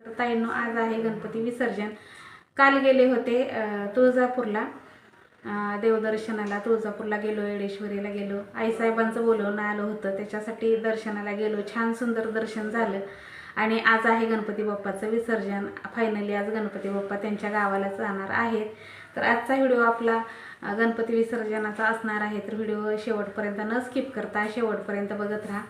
तर ताईंनो आज आहे गणपती विसर्जन. काल गेले होते तुळजापूरला. देवदर्शनाला तुळजापूरला गेलो येडेश्वरीला गेलो. आईसाहेबांचं बोलवणं आलं होतं त्याच्यासाठी दर्शनाला गेलो. छान सुंदर दर्शन झालं. आणि आज आहे गणपती बाप्पाचं विसर्जन. फायनली आज गणपती बाप्पा त्यांच्या गावाला जाणार आहेत. तर आजचा व्हिडिओ आपला गणपती विसर्जनाचा असणार आहे तर व्हिडिओ शेवटपर्यंत न स्किप करता शेवटपर्यंत बघत राहा.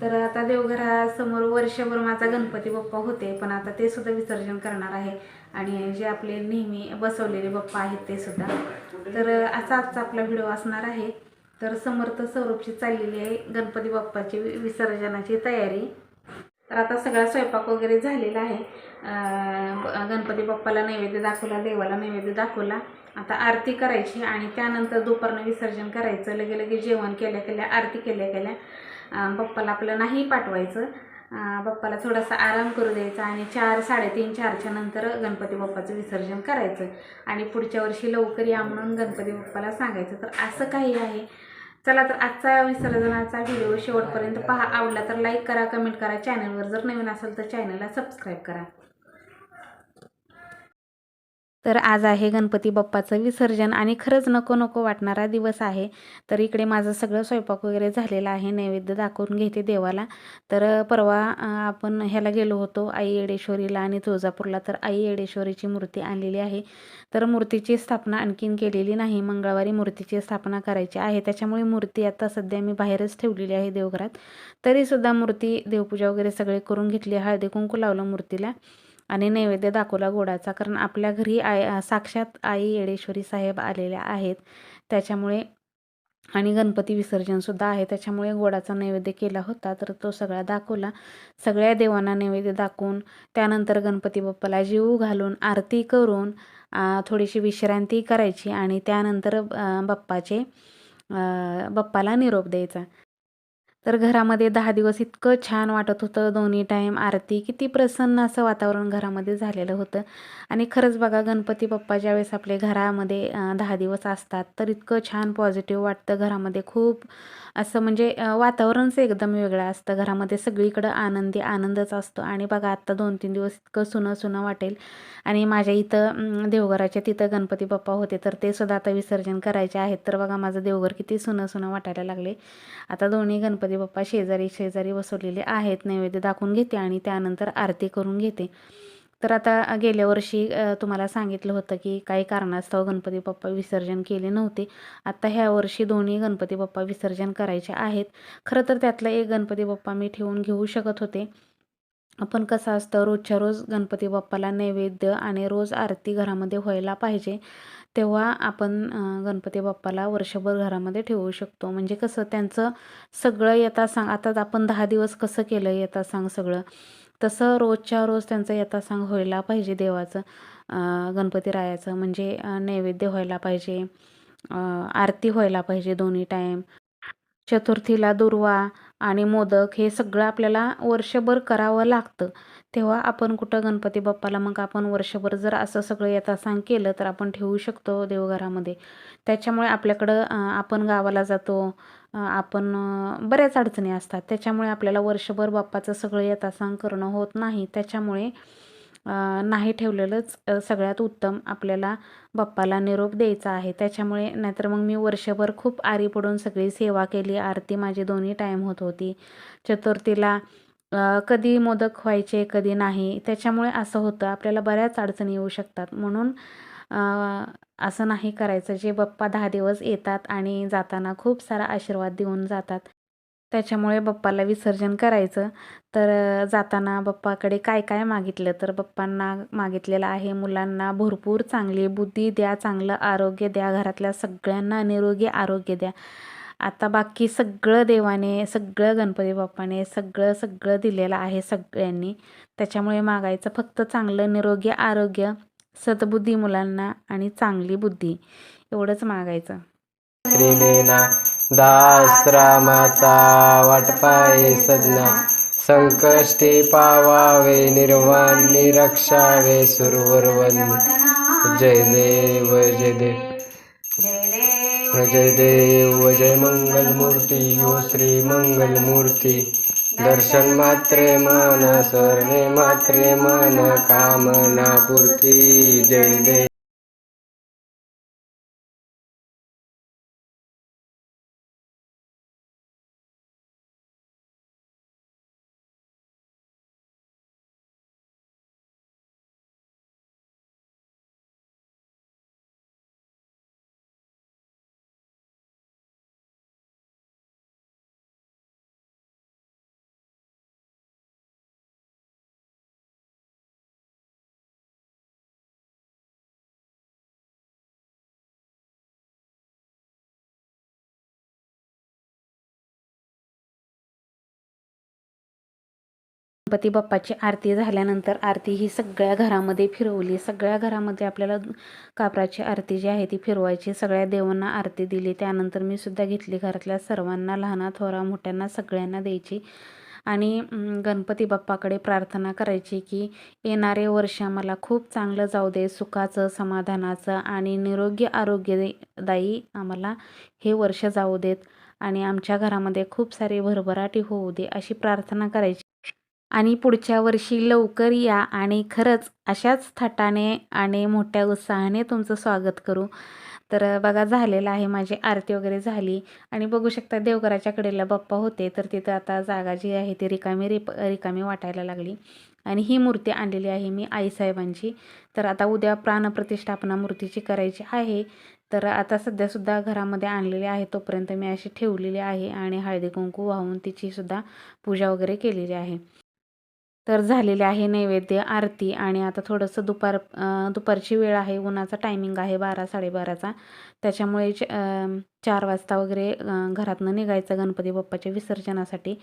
तर आता देवघरासमोर वर्षभर माझा गणपती बाप्पा होते पण आता ते सुद्धा विसर्जन करणार आहे. आणि जे आपले नेहमी बसवलेले बाप्पा आहेत ते सुद्धा. तर असा आजचा आपला व्हिडिओ असणार आहे. तर समर्थ स्वरूपची चाललेली आहे गणपती बाप्पाची वि- विसर्जनाची तयारी. तर आता सगळा स्वयंपाक वगैरे झालेला आहे. गणपती बाप्पाला नैवेद्य दाखवला देवाला नैवेद्य दाखवला. आता आरती करायची आणि त्यानंतर दुपारनं विसर्जन करायचं. लगे लगे जेवण केल्या केल्या आरती केल्या केल्या बाप्पाला आपलं नाही पाठवायचं. बाप्पाला थोडासा आराम करू द्यायचा आणि चार साडेतीन चारच्या नंतर गणपती बाप्पाचं विसर्जन करायचं. आणि पुढच्या वर्षी लवकर या म्हणून गणपती बाप्पाला सांगायचं. तर असं काही आहे. चला तर आजचा विसर्जनाचा व्हिडिओ शेवटपर्यंत पहा. आवडला तर लाईक करा कमेंट करा. चॅनलवर जर नवीन असेल तर चॅनलला सबस्क्राईब करा. तर आज आहे गणपती बाप्पाचं विसर्जन आणि खरंच नको नको वाटणारा दिवस आहे. तर इकडे माझं सगळं स्वयंपाक वगैरे झालेला आहे नैवेद्य दाखवून घेते देवाला. तर परवा आपण ह्याला गेलो होतो आई येडेश्वरीला आणि तुळजापूरला. तर आई येडेश्वरीची मूर्ती आणलेली आहे. तर मूर्तीची स्थापना आणखीन केलेली नाही. मंगळवारी मूर्तीची स्थापना करायची आहे. त्याच्यामुळे मूर्ती आता सध्या मी बाहेरच ठेवलेली आहे देवघरात. तरीसुद्धा मूर्ती देवपूजा वगैरे सगळे करून घेतली हळदी कुंकू लावलं मूर्तीला. आणि नैवेद्य दाखवला गोडाचा कारण आपल्या घरी आय साक्षात आई येडेश्वरी साहेब आलेल्या आहेत. त्याच्यामुळे आणि गणपती विसर्जनसुद्धा आहे. त्याच्यामुळे गोडाचा नैवेद्य केला होता तर तो सगळा दाखवला. सगळ्या देवांना नैवेद्य दाखवून त्यानंतर गणपती बाप्पाला जीव घालून आरती करून थोडीशी विश्रांती करायची आणि त्यानंतर बाप्पाचे बाप्पाला निरोप द्यायचा. तर घरामध्ये दहा दिवस इतकं छान वाटत होतं. दोन्ही टाईम आरती किती प्रसन्न असं वातावरण घरामध्ये झालेलं होतं. आणि खरंच बघा गणपती बाप्पा ज्यावेळेस आपले घरामध्ये दहा दिवस असतात तर इतकं छान पॉझिटिव्ह वाटतं घरामध्ये. खूप असं म्हणजे वातावरणच एकदम वेगळं असतं घरामध्ये. सगळीकडं आनंदी आनंदच असतो. आणि बघा आत्ता दोन तीन दिवस इतकं सुनं सुनं वाटेल. आणि माझ्या इथं देवघराच्या तिथं गणपती बाप्पा होते तर ते सुद्धा आता विसर्जन करायचे आहेत. तर बघा माझं देवघर किती सुनं सुनं वाटायला लागले. आता दोन्ही गणपती बाप्पा शेजारी शेजारी बसवलेले आहेत नैवेद्य दाखवून घेते आणि त्यानंतर आरती करून घेते. तर आता गेल्या वर्षी तुम्हाला सांगितलं होतं की काही कारणास्तव गणपती बाप्पा विसर्जन केले नव्हते. आता ह्या वर्षी दोन्ही गणपती बाप्पा विसर्जन करायचे आहेत. खरं तर त्यातला एक गणपती बाप्पा मी ठेवून घेऊ शकत होते. पण कसं असतं रोजच्या रोज गणपती बाप्पाला नैवेद्य आणि रोज आरती घरामध्ये व्हायला पाहिजे. तेव्हा आपण गणपती बाप्पाला वर्षभर घरामध्ये ठेवू शकतो. म्हणजे कसं त्यांचं सगळं येता सांग आता आपण दहा दिवस कसं केलं येता सांग सगळं. तसं रोजच्या रोज त्यांचं येता सांग व्हायला पाहिजे देवाचं गणपती रायाचं. म्हणजे नैवेद्य व्हायला पाहिजे आरती व्हायला पाहिजे दोन्ही टाईम चतुर्थीला दुर्वा आणि मोदक हे सगळं आपल्याला वर्षभर करावं लागतं. तेव्हा आपण कुठं गणपती बाप्पाला मग आपण वर्षभर जर असं सगळं यथासांग केलं तर आपण ठेवू शकतो देवघरामध्ये. त्याच्यामुळे आपल्याकडं आपण गावाला जातो आपण बऱ्याच अडचणी असतात. त्याच्यामुळे आपल्याला वर्षभर बाप्पाचं सगळं यथासांग करणं होत नाही. त्याच्यामुळे नाही ठेवलेलंच सगळ्यात उत्तम आपल्याला बाप्पाला निरोप द्यायचा आहे. त्याच्यामुळे नाहीतर मग मी वर्षभर खूप आरी पडून सगळी सेवा केली आरती माझी दोन्ही टाईम होत होती. चतुर्थीला कधी मोदक व्हायचे कधी नाही त्याच्यामुळे असं होतं. आपल्याला बऱ्याच अडचणी येऊ शकतात. म्हणून असं नाही करायचं जे बाप्पा दहा दिवस येतात आणि जाताना खूप सारा आशीर्वाद देऊन जातात. त्याच्यामुळे बाप्पाला विसर्जन करायचं. तर जाताना बाप्पाकडे काय काय मागितलं? तर बाप्पांना मागितलेलं आहे मुलांना भरपूर चांगली बुद्धी द्या चांगलं आरोग्य द्या घरातल्या सगळ्यांना निरोगी आरोग्य द्या. आता बाकी सगळं देवाने सगळं गणपती बाप्पाने सगळं सगळं दिलेलं आहे सगळ्यांनी. त्याच्यामुळे मागायचं फक्त चांगलं निरोगी आरोग्य सद्बुद्धी मुलांना आणि चांगली बुद्धी. एवढंच मागायचं. त्रिनेना दास रामाचा वाटपाये सजना संकष्टी पावावे निर्वाणी रक्षावे सुरवरवनी जय देव. जय देव. जय देव जय मंगल मूर्ती ओ श्री मंगलमूर्ती. दर्शन मात्रे मन स्वर्णे मात्रे मन कामना पूर्ती जय देव. गणपती बाप्पाची आरती झाल्यानंतर आरती ही सगळ्या घरामध्ये फिरवली. सगळ्या घरामध्ये आपल्याला कापराची आरती जी आहे ती फिरवायची. सगळ्या देवांना आरती दिली. त्यानंतर मी सुद्धा घेतली घरातल्या सर्वांना लहाना थोरा मोठ्यांना सगळ्यांना द्यायची. आणि गणपती बाप्पाकडे प्रार्थना करायची की येणारे वर्ष मला खूप चांगलं जाऊ दे. सुखाचं समाधानाचं आणि निरोगी आरोग्यदायी आम्हाला हे वर्ष जाऊ देत आणि आमच्या घरामध्ये खूप सारी भरभराटी होऊ दे अशी प्रार्थना करायची. आणि पुढच्या वर्षी लवकर या आणि खरंच अशाच थाटाने आणि मोठ्या उत्साहाने तुमचं स्वागत करू. तर बघा झालेलं आहे माझी आरती वगैरे झाली आणि बघू शकता देवघराच्या कडेला बाप्पा होते तर तिथं आता जागा जी आहे ती रिकामी रिप रिकामी वाटायला लागली. आणि ही मूर्ती आणलेली आहे मी आईसाहेबांची. तर आता उद्या प्राणप्रतिष्ठापना मूर्तीची करायची आहे. तर आता सध्यासुद्धा घरामध्ये आणलेली आहे तोपर्यंत मी अशी ठेवलेली आहे आणि हळदी कुंकू वाहून तिचीसुद्धा पूजा वगैरे केलेली आहे. तर झालेले आहे नैवेद्य आरती आणि आता थोडंसं दुपार दुपारची वेळ आहे. उन्हाचा टायमिंग आहे बारा साडेबाराचा. त्याच्यामुळे च- चार वाजता वगैरे घरातनं निघायचं गणपती बाप्पाच्या विसर्जनासाठी.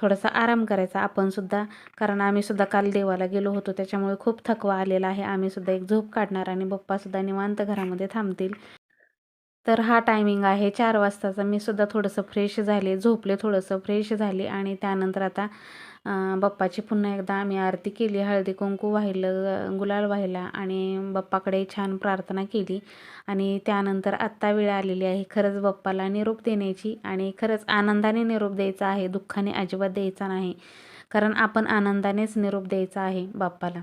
थोडासा आराम करायचा आपणसुद्धा कारण आम्हीसुद्धा काल देवाला गेलो होतो. त्याच्यामुळे खूप थकवा आलेला आहे. आम्हीसुद्धा एक झोप काढणार आणि बाप्पासुद्धा निवांत घरामध्ये थांबतील. तर हा टायमिंग आहे. चार वाजताचा. मी सुद्धा थोडंसं फ्रेश झाले. झोपले थोडंसं फ्रेश झाले आणि त्यानंतर आता बाप्पाची पुन्हा एकदा आम्ही आरती केली हळदी कुंकू वाहिलं गुलाल वाहिला आणि बाप्पाकडे छान प्रार्थना केली. आणि त्यानंतर आत्ता वेळ आलेली आहे खरंच बाप्पाला निरोप देण्याची आणि खरंच आनंदाने निरोप द्यायचा आहे दुःखाने अजिबात द्यायचा नाही. कारण आपण आनंदानेच निरोप द्यायचा आहे बाप्पाला.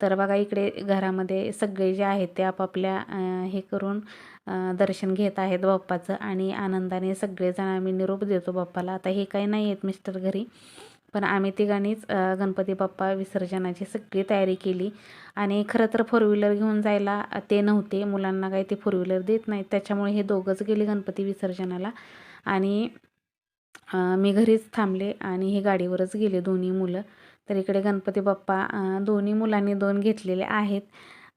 तर बघा इकडे घरामध्ये सगळे जे आहेत ते आपापल्या हे करून दर्शन घेत आहेत बाप्पाचं आणि आनंदाने सगळेजण आम्ही निरोप देतो बाप्पाला. आता हे काही नाही आहेत मिस्टर घरी. पण आम्ही तिघांनीच गणपती बाप्पा विसर्जनाची सगळी तयारी केली. आणि खरं तर फोर व्हीलर घेऊन जायला ते नव्हते. मुलांना काही ते फोर व्हीलर देत नाहीत. त्याच्यामुळे हे दोघंच गेले गणपती विसर्जनाला. आणि मी घरीच थांबले आणि हे गाडीवरच गेले दोन्ही मुलं. तर इकडे गणपती बाप्पा दोन्ही मुलांनी दोन घेतलेले आहेत.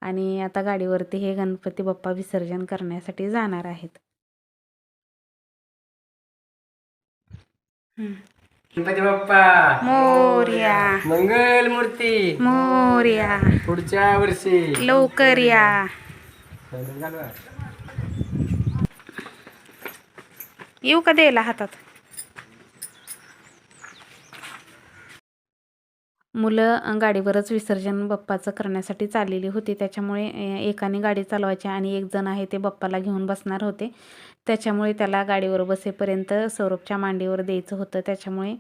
आणि आता गाडीवरती हे गणपती बाप्पा विसर्जन करण्यासाठी जाणार आहेत. गणपती बाप्पा. मोर्या. मंगल मूर्ती मोर्या. पुढच्या वर्षी. लवकर या. येऊ का द्यायला हातात? मुलं गाडीवरच विसर्जन बाप्पाचं करण्यासाठी चाललेली होती. त्याच्यामुळे एकाने गाडी चालवायची आणि एक जण आहे ते बाप्पाला घेऊन बसणार होते. त्याच्यामुळे त्याला गाडीवर बसेपर्यंत सौरभच्या मांडीवर द्यायचं होतं. त्याच्यामुळे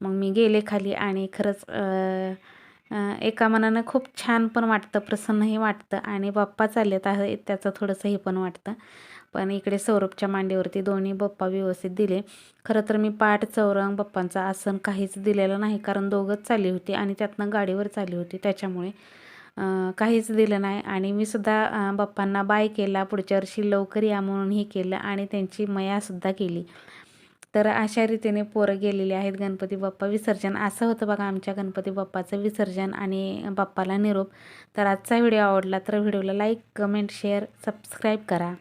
मग मी गेले खाली आणि खरंच एका मनानं खूप छान पण वाटतं प्रसन्नही वाटतं आणि बाप्पा चाललेत आहे त्याचं थोडंसं हे पण वाटतं. पण इकडे सौरभच्या मांडीवरती दोन्ही बाप्पा व्यवस्थित दिले. खरं तर मी पाठ चौरंग बाप्पांचं आसन काहीच दिलेलं नाही कारण दोघंच चालली होती आणि त्यातनं गाडीवर चालली होती. त्याच्यामुळे काहीच दिलं नाही. आणि मी सुद्धा बाप्पांना बाय केला पुढच्या वर्षी लवकर या म्हणून हे केलं आणि त्यांची मयासुद्धा केली. तर अशा रीतीने पोरं गेलेली आहेत गणपती बाप्पा. विसर्जन असं होतं बघा आमच्या गणपती बाप्पाचं विसर्जन आणि बाप्पाला निरोप. तर आजचा व्हिडिओ आवडला तर व्हिडिओला लाईक कमेंट शेअर सबस्क्राईब करा.